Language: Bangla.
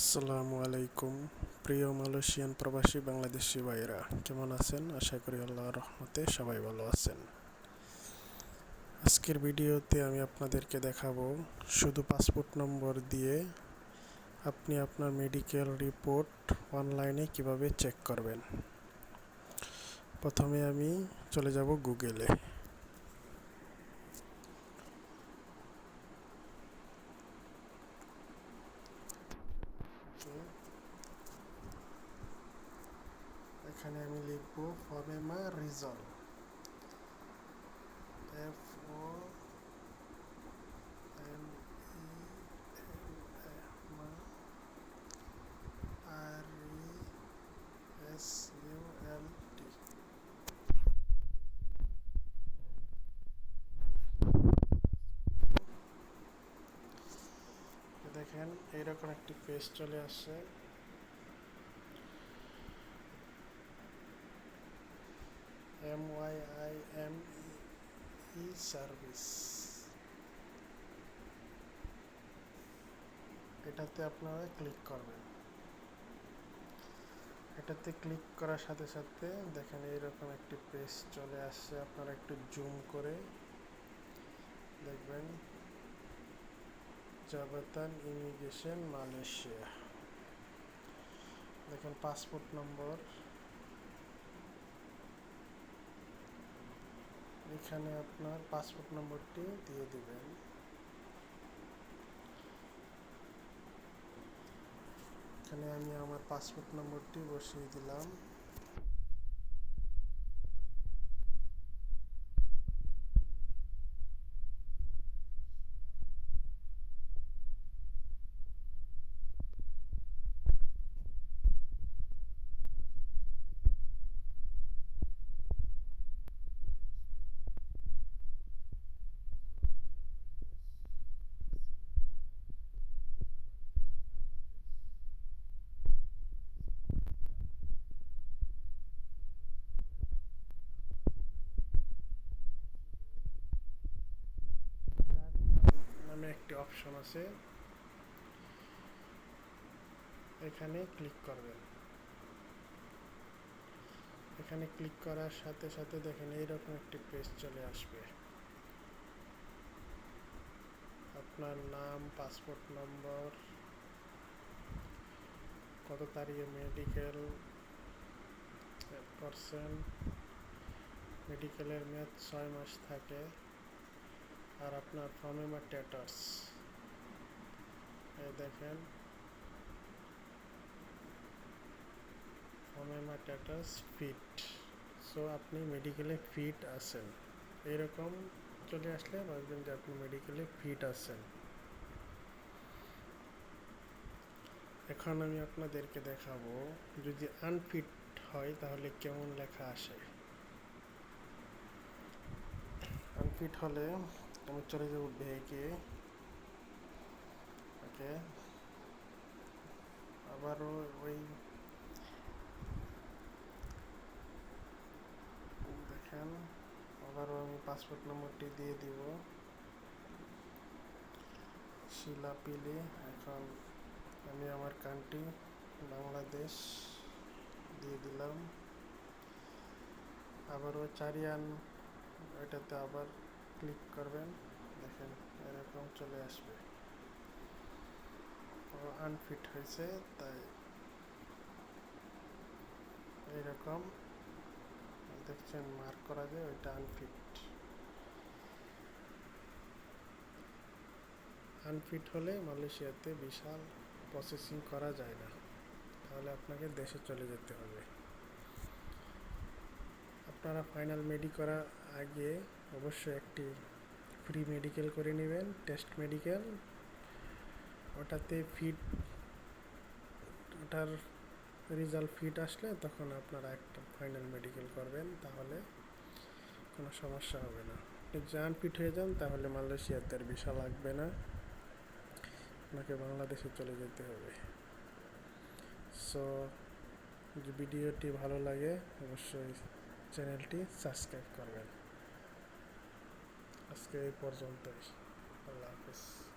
আসসালামু আলাইকুম, প্রিয় মালয়েশিয়ান প্রবাসী বাংলাদেশি ভাইরা কেমন আছেন? আশা করি আল্লাহর রহমতে সবাই ভালো আছেন। আজকের ভিডিওতে আমি আপনাদেরকে দেখাবো, শুধু পাসপোর্ট নম্বর দিয়ে আপনি আপনার মেডিকেল রিপোর্ট অনলাইনে কীভাবে চেক করবেন। প্রথমে আমি চলে যাব গুগলে। এখানে আমি লিখব ফরেমা Rizal F O M E R E S U L T এইরকম একটি পেজ চলে আসছে M Y I M E service এটাতে আপনারা ক্লিক করবেন। এটাতে ক্লিক করার সাথে সাথে দেখেন এইরকম একটি পেজ চলে আসছে আপনারা একটু জুম করে দেখবেন। জাবাতান ইমিগ্রেশন মালয়েশিয়া দেখেন পাসপোর্ট নম্বর এখানে আপনার পাসপোর্ট নম্বরটি দিয়ে দেবেন এখানে আমি আমার পাসপোর্ট নম্বরটি বসিয়ে দিলাম নামে একটি অপশন আছে। এখানে ক্লিক করবেন। এখানে ক্লিক করার সাথে সাথে দেখেন এইরকম একটি পেজ চলে আসবে। আপনার নাম পাসপোর্ট নম্বর কত তারিখে মেডিকেল করছেন মেডিকেলের মেয়াদ ছয় মাস থাকে, আর আপনার ফর্মেমা ট্যাটার্স দেখেন। ফর্মেমা ট্যাটার্স ফিট সো আপনি মেডিকেলে ফিট আছেন। এরকম চলে আসলে ভাববেন যে আপনি মেডিকেলে ফিট আছেন। এখন আমি আপনাদেরকে দেখাবো, যদি আনফিট হয় তাহলে কেমন লেখা আসে। আনফিট হলে আমি চলে যাব ব্যাগে। ওকে আবারও ওই দেখেন, আবারও আমি পাসপোর্ট নম্বরটি দিয়ে দিব। শিলা পিলি, এখন আমি আমার কান্ট্রি বাংলাদেশ দিয়ে দিলাম। আবারও চারিয়ান এটাতে আবার ক্লিক করবেন, দেখেন এরকম চলে আসবে। আনফিট হয়েছে, তাই এইরকম দেখছেন মার্ক করা যায় ওইটা আনফিট আনফিট হলে মালয়েশিয়াতে বিশাল প্রসেসিং করা যায় না। তাহলে আপনাকে দেশে চলে যেতে হবে। আপনারা ফাইনাল মেডি করার আগে অবশ্যই একটি ফ্রি মেডিকেল করে নেবেন টেস্ট মেডিকেল ওটাতে ফিট ওটার রেজাল্ট ফিট আসলে তখন আপনারা একটা ফাইনাল মেডিকেল করবেন, তাহলে কোনো সমস্যা হবে না। যান ফিট হয়ে যান, তাহলে মালয়েশিয়াতে আর ভিসা লাগবে না। আপনাকে বাংলাদেশে চলে যেতে হবে। সো ভিডিওটি ভালো লাগে, অবশ্যই চ্যানেলটি সাবস্ক্রাইব করবেন। আজকে এই পর্যন্তই। আল্লাহ হাফিজ।